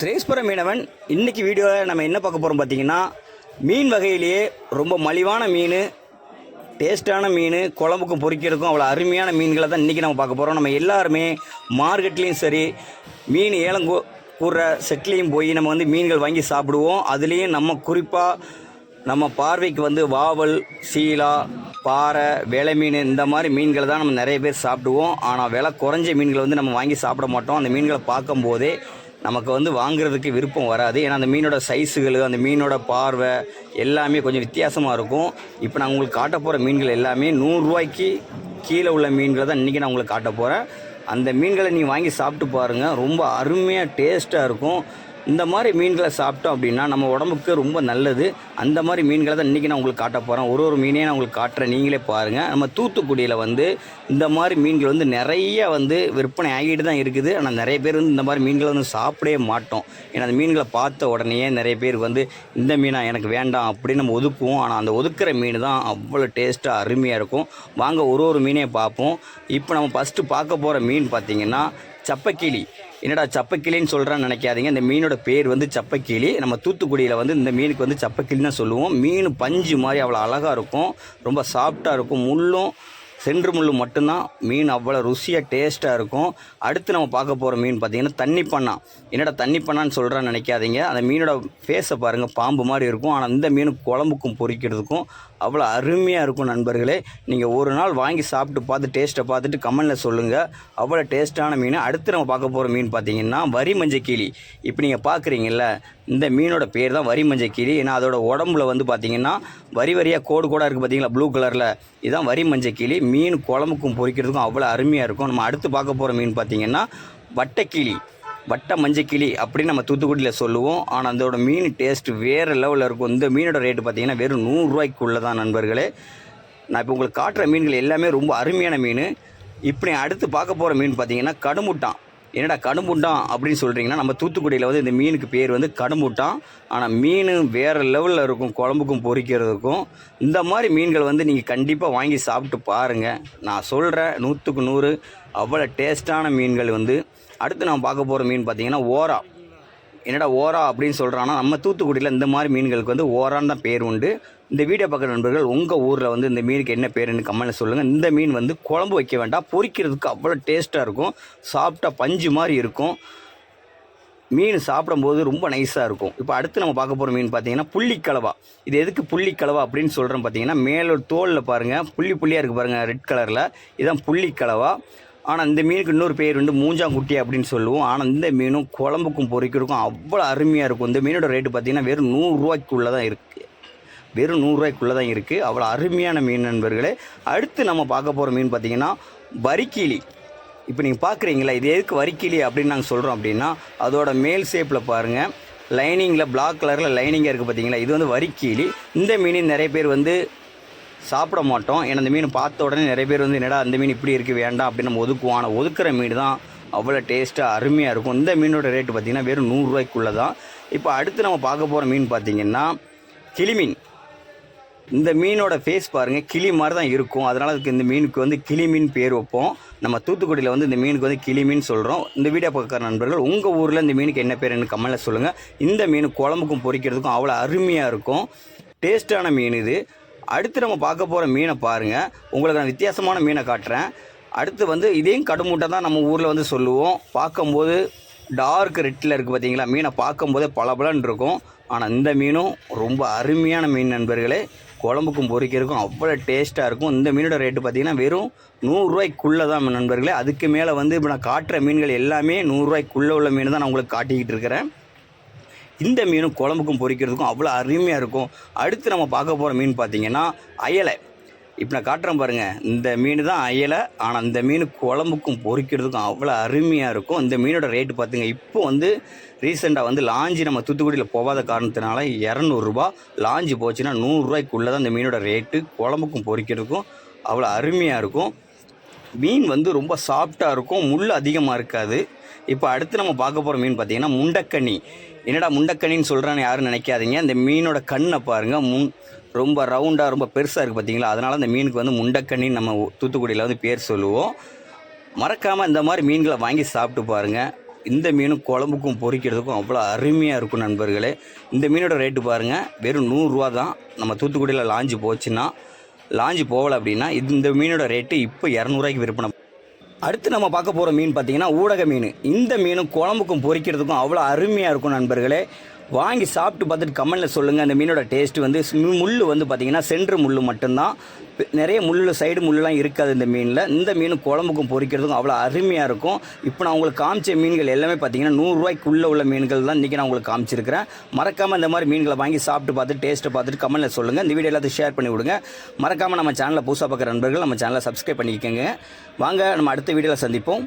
திரேஸ்புர மீனவன் இன்றைக்கி வீடியோவில் நம்ம என்ன பார்க்க போகிறோம் பார்த்தீங்கன்னா மீன் வகையிலேயே ரொம்ப மலிவான மீன் டேஸ்ட்டான மீன் குழம்புக்கும் பொறிக்கிறதுக்கும் அவ்வளோ அருமையான மீன்களை தான் இன்றைக்கி நம்ம பார்க்க போகிறோம் நம்ம எல்லாருமே மார்க்கெட்லேயும் சரி மீன் ஏலம் கூற செட்லேயும் போய் நம்ம வந்து மீன்கள் வாங்கி சாப்பிடுவோம். அதுலேயும் நம்ம குறிப்பாக நம்ம பார்வைக்கு வந்து வாவல் சீலா பாறை விலை மீன் இந்த மாதிரி மீன்களை தான் நம்ம நிறைய பேர் சாப்பிடுவோம். ஆனால் விலை குறைஞ்ச மீன்களை வந்து நம்ம வாங்கி சாப்பிட மாட்டோம். அந்த மீன்களை பார்க்கும்போதே நமக்கு வந்து வாங்குறதுக்கு விருப்பம் வராது. ஏன்னா அந்த மீனோட சைஸுகள் அந்த மீனோட பார்வை எல்லாமே கொஞ்சம் வித்தியாசமாக இருக்கும். இப்போ நான் உங்களுக்கு காட்ட போகிற மீன்கள் எல்லாமே நூறுரூவாய்க்கு கீழே உள்ள மீன்களை தான் இன்றைக்கி நான் உங்களுக்கு காட்ட போகிறேன் அந்த மீன்களை நீங்கள் வாங்கி சாப்பிட்டு பாருங்கள் ரொம்ப அருமையாக டேஸ்ட்டாக இருக்கும். இந்த மாதிரி மீன்களை சாப்பிட்டோம் அப்படின்னா நம்ம உடம்புக்கு ரொம்ப நல்லது. அந்த மாதிரி மீன்களை தான் இன்றைக்கி நான் உங்களுக்கு காட்ட போகிறேன் ஒரு ஒரு மீனையும் நான் உங்களுக்கு காட்டுறேன். நீங்களே பாருங்கள் நம்ம தூத்துக்குடியில் வந்து இந்த மாதிரி மீன்கள் வந்து நிறைய வந்து விற்பனை ஆகிட்டு தான் இருக்குது. ஆனால் நிறைய பேர் வந்து இந்த மாதிரி மீன்களை வந்து சாப்பிடவே மாட்டோம். ஏன்னா அந்த மீன்களை பார்த்த உடனே நிறைய பேர் வந்து இந்த மீனா எனக்கு வேண்டாம் அப்படின்னு நம்ம ஒதுக்குவோம். ஆனால் அந்த ஒதுக்குற மீன் தான் அவ்வளோ டேஸ்ட்டாக அருமையாக இருக்கும். வாங்க ஒரு ஒரு மீனையும் பார்ப்போம். இப்போ நம்ம ஃபஸ்ட்டு பார்க்க போகிற மீன் பார்த்திங்கன்னா சப்பக்கிளி. என்னடா சப்பக்கிளின்னு சொல்கிறான்னு நினைக்காதீங்க. இந்த மீனோட பேர் வந்து சப்பக்கிளி. நம்ம தூத்துக்குடியில் வந்து இந்த மீனுக்கு வந்து சப்பக்கிளின்னு தான் சொல்லுவோம். மீன் பஞ்சு மாதிரி அவ்வளோ அழகாக இருக்கும். ரொம்ப சாஃப்டாக இருக்கும். முள்ளும் சென்று முள் மட்டும்தான். மீன் அவ்வளோ ருசியாக டேஸ்ட்டாக இருக்கும். அடுத்து நம்ம பார்க்க போகிற மீன் பார்த்தீங்கன்னா தண்ணி பண்ணா என்னடா தண்ணி பண்ணான்னு சொல்கிறேன்னு நினைக்காதீங்க. அந்த மீனோட ஃபேஸை பாருங்கள் பாம்பு மாதிரி இருக்கும். ஆனால் இந்த மீன் குழம்புக்கும் பொரிக்கிறதுக்கும் அவ்வளோ அருமையாக இருக்கும் நண்பர்களே. நீங்கள் ஒரு நாள் வாங்கி சாப்பிட்டு பார்த்து டேஸ்ட்டை பார்த்துட்டு கமெண்டில் சொல்லுங்கள் அவ்வளோ டேஸ்ட்டான மீன். அடுத்து நம்ம பார்க்க போகிற மீன் பார்த்தீங்கன்னா வரி மஞ்சள் கிளி இப்போ நீங்கள் பார்க்குறீங்கல்ல இந்த மீனோட பேர் தான் வரி மஞ்சள் கிளி ஏன்னா அதோட உடம்புல வந்து பார்த்தீங்கன்னா வரி வரியாக கோடு கோடாக இருக்குது பார்த்தீங்களா ப்ளூ கலரில் இதுதான் வரி மஞ்சள் கிளி மீன் குழம்புக்கும் பொரிக்கிறதுக்கும் அவ்வளோ அருமையாக இருக்கும். நம்ம அடுத்து பார்க்க போகிற மீன் பார்த்தீங்கன்னா வட்டைக்கிளி வட்ட மஞ்சக்கிளி அப்படின்னு நம்ம தூத்துக்குடியில் சொல்லுவோம். ஆனால் அதோட மீன் டேஸ்ட் வேறு லெவலில் இருக்கும். இந்த மீனோட ரேட்டு பார்த்தீங்கன்னா வெறும் நூறுரூவாய்க்குள்ளே தான் நண்பர்களே. நான் இப்போ உங்களுக்கு காட்டுற மீன்கள் எல்லாமே ரொம்ப அருமையான மீன். இப்படி அடுத்து பார்க்க போகிற மீன் பார்த்தீங்கன்னா கடுமுட்டான். என்னடா கடும்புட்டான் அப்படின்னு சொல்கிறீங்கன்னா நம்ம தூத்துக்குடியில் வந்து இந்த மீனுக்கு பேர் வந்து கடும்புட்டான். ஆனால் மீன் வேறு லெவலில் இருக்கும் குழம்புக்கும் பொரிக்கிறதுக்கும் இந்த மாதிரி மீன்கள் வந்து நீங்கள் கண்டிப்பாக வாங்கி சாப்பிட்டு பாருங்கள் நான் சொல்கிறேன் நூற்றுக்கு நூறு அவ்வளோ டேஸ்ட்டான மீன்கள் வந்து அடுத்து நம்ம பார்க்க போகிற மீன் பார்த்தீங்கன்னா ஓரா. என்னடா ஓரா அப்படின்னு சொல்கிறான்னா நம்ம தூத்துக்குடியில் இந்த மாதிரி மீன்களுக்கு வந்து ஓரான்னு தான் பேர் உண்டு. இந்த வீடியோ பார்க்குற நண்பர்கள் உங்கள் ஊரில் வந்து இந்த மீனுக்கு என்ன பேருன்னு கமெண்ட்டில் சொல்லுங்கள் இந்த மீன் வந்து குழம்பு வைக்க வேண்டாம். பொரிக்கிறதுக்கு அவ்வளோ டேஸ்ட்டாக இருக்கும். சாப்பிட்டா பஞ்சு மாதிரி இருக்கும். மீன் சாப்பிடும்போது ரொம்ப நைஸாக இருக்கும். இப்போ அடுத்து நம்ம பார்க்க போகிற மீன் பார்த்தீங்கன்னா புள்ளிக்கலவா. இது எதுக்கு புள்ளிக்கலவா அப்படின்னு சொல்கிறேன் பார்த்தீங்கன்னா மேலோட தோலில் பாருங்கள் புள்ளி புள்ளியாக இருக்குது பாருங்கள் ரெட் கலரில் இதுதான் புள்ளிக்கலவா. ஆனால் இந்த மீனுக்கு இன்னொரு பேர் வந்து மூஞ்சாங்குட்டி அப்படின்னு சொல்லுவோம். ஆனால் இந்த மீனும் குழம்புக்கும் பொறிக்கிறதுக்கும் அவ்வளோ அருமையாக இருக்கும். இந்த மீனோட ரேட்டு பார்த்தீங்கன்னா வெறும் நூறுரூவாய்க்குள்ளே தான் இருக்குது வெறும் நூறுரூவாய்க்குள்ளே தான் இருக்குது அவ்வளோ அருமையான மீன் நண்பர்களே. அடுத்து நம்ம பார்க்க போகிற மீன் பார்த்திங்கன்னா வரிக்கிளி. இப்போ நீங்கள் பார்க்குறீங்களா இது எதுக்கு வரிக்கிளி அப்படின்னு நாங்கள் சொல்கிறோம் அப்படின்னா அதோட மேல் ஷேப்பில் பாருங்கள் லைனிங்கில் பிளாக் கலரில் லைனிங்காக இருக்குது பார்த்தீங்களா? இது வந்து வரிக்கிளி. இந்த மீன் நிறைய பேர் வந்து சாப்பிட மாட்டோம். ஏன்னா அந்த மீன் பார்த்த உடனே நிறைய பேர் வந்து என்னடா அந்த மீன் இப்படி இருக்குது வேண்டாம். அப்படின்னு நம்ம ஒதுக்குவோம். ஆனால் ஒதுக்குற மீன் தான் அவ்வளோ டேஸ்ட்டாக அருமையாக இருக்கும். இந்த மீனோட ரேட்டு பார்த்திங்கன்னா வெறும் நூறுரூவாய்க்குள்ளே தான். இப்போ அடுத்து நம்ம பார்க்க போகிற மீன் பார்த்திங்கன்னா கிளிமீன் இந்த மீனோட ஃபேஸ் பாருங்கள் கிளி மாதிரி தான் இருக்கும். அதனால் அதுக்கு இந்த மீனுக்கு வந்து கிளி மீன் பேர் வைப்போம். நம்ம தூத்துக்குடியில் வந்து இந்த மீனுக்கு வந்து கிளி மீன் சொல்கிறோம் இந்த வீடியோ பார்க்குற நண்பர்கள் உங்கள் ஊரில் இந்த மீனுக்கு என்ன பேருன்னு கமெண்ட்டில் சொல்லுங்கள் இந்த மீன் குழம்புக்கும் பொரிக்கிறதுக்கும் அவ்வளோ அருமையாக இருக்கும். டேஸ்ட்டான மீன் இது. அடுத்து நம்ம பார்க்க போகிற மீனை பாருங்கள் உங்களுக்கு நான் வித்தியாசமான மீனை காட்டுறேன். அடுத்து வந்து இதையும் கடுமூட்டை தான் நம்ம ஊரில் வந்து சொல்லுவோம். பார்க்கும்போது டார்க் ரெட்டில் இருக்குது பார்த்தீங்களா மீனை பார்க்கும்போதே பளபளன்னு இருக்கும். ஆனால் இந்த மீனும் ரொம்ப அருமையான மீன் நண்பர்களே. குழம்புக்கும் பொரிக்கிறதுக்கும் அவ்வளோ டேஸ்ட்டாக இருக்கும். இந்த மீனோட ரேட்டு பார்த்தீங்கன்னா வெறும் நூறுரூவாய்க்குள்ளே தான் நண்பர்களே. அதுக்கு மேலே வந்து இப்போ நான் காட்டுற மீன்கள் எல்லாமே நூறுரூவாய்க்குள்ளே உள்ள மீன் தான் நான் உங்களுக்கு காட்டிக்கிட்டு இருக்கிறேன். இந்த மீனும் குழம்புக்கும் பொரிக்கிறதுக்கும் அவ்வளோ அருமையாக இருக்கும். அடுத்து நம்ம பார்க்க போகிற மீன் பார்த்தீங்கன்னா அயலை. இப்போ நான் காட்டுறேன் பாருங்கள் இந்த மீன் தான் அயலை. ஆனால் இந்த மீன் குழம்புக்கும் பொறிக்கிறதுக்கும் அவ்வளோ அருமையாக இருக்கும். இந்த மீனோட ரேட்டு பார்த்துங்க இப்போ வந்து ரீசெண்டாக வந்து லாஞ்சி நம்ம தூத்துக்குடியில் போகாத காரணத்தினால இரநூறுபா லாஞ்சி போச்சுன்னா நூறுரூவாய்க்குள்ளே தான் இந்த மீனோட ரேட்டு குழம்புக்கும் பொறிக்கிறதுக்கும் அவ்வளோ அருமையாக இருக்கும். மீன் வந்து ரொம்ப சாஃப்டாக இருக்கும் முள் அதிகமாக இருக்காது. இப்போ அடுத்து நம்ம பார்க்க போகிற மீன் பார்த்தீங்கன்னா முண்டக்கண்ணி என்னடா முண்டக்கண்ணின்னு சொல்கிறான்னு யாரும் நினைக்காதீங்க. இந்த மீனோட கண்ணை பாருங்கள் முன் ரொம்ப ரவுண்டாக ரொம்ப பெருசாக இருக்குது பார்த்தீங்களா? அதனால் அந்த மீனுக்கு வந்து முண்டக்கண்ணின்னு நம்ம தூத்துக்குடியில் வந்து பேர் சொல்லுவோம். மறக்காமல் இந்த மாதிரி மீன்களை வாங்கி சாப்பிட்டு பாருங்கள் இந்த மீனும் குழம்புக்கும் பொரிக்கிறதுக்கும் அவ்வளோ அருமையாக இருக்கும் நண்பர்களே. இந்த மீனோட ரேட்டு பாருங்கள் வெறும் நூறுரூவா தான் நம்ம தூத்துக்குடியில் லாஞ்சு போச்சுன்னா லாஞ்சு போகலை அப்படின்னா இந்த மீனோட ரேட்டு இப்போ இரநூறுவாய்க்கு விற்பனை. அடுத்து நம்ம பார்க்க போகிற மீன் பார்த்தீங்கன்னா ஊடக மீன். இந்த மீனும் குழம்புக்கும் பொரிக்கிறதுக்கும் அவ்வளோ அருமையாக இருக்கும் நண்பர்களே. வாங்கி சாப்பிட்டு பார்த்துட்டு கமெண்டில் சொல்லுங்கள் அந்த மீனோட டேஸ்ட் வந்து முள் வந்து பார்த்தீங்கன்னா சென்ட்ரு முள் மட்டும்தான். நிறைய முள்ளில் சைடு முள்ளெலாம் இருக்காது இந்த மீனில். இந்த மீன் குழம்புக்கும் பொறிக்கிறதுக்கும் அவ்வளோ அருமையாக இருக்கும். இப்போ நான் உங்களுக்கு காமிச்ச மீன்கள் எல்லாமே பார்த்தீங்கன்னா நூறுரூவாய்க்குள்ளே உள்ள மீன்கள் தான் இன்றைக்கி நான் உங்களுக்கு காமிச்சிருக்கிறேன். மறக்காமல் இந்த மாதிரி மீன்களை வாங்கி சாப்பிட்டு பார்த்துட்டு டேஸ்ட்டை பார்த்துட்டு கமெண்டில் சொல்லுங்கள் இந்த வீடியோ எல்லாத்தையும் ஷேர் பண்ணி விடுங்க. மறக்காமல் நம்ம சேனலில் புதுசாக பார்க்குற நண்பர்கள் நம்ம சேனலை சப்ஸ்கிரைப் பண்ணிக்கோங்க. வாங்க நம்ம அடுத்த வீடியோவில் சந்திப்போம்.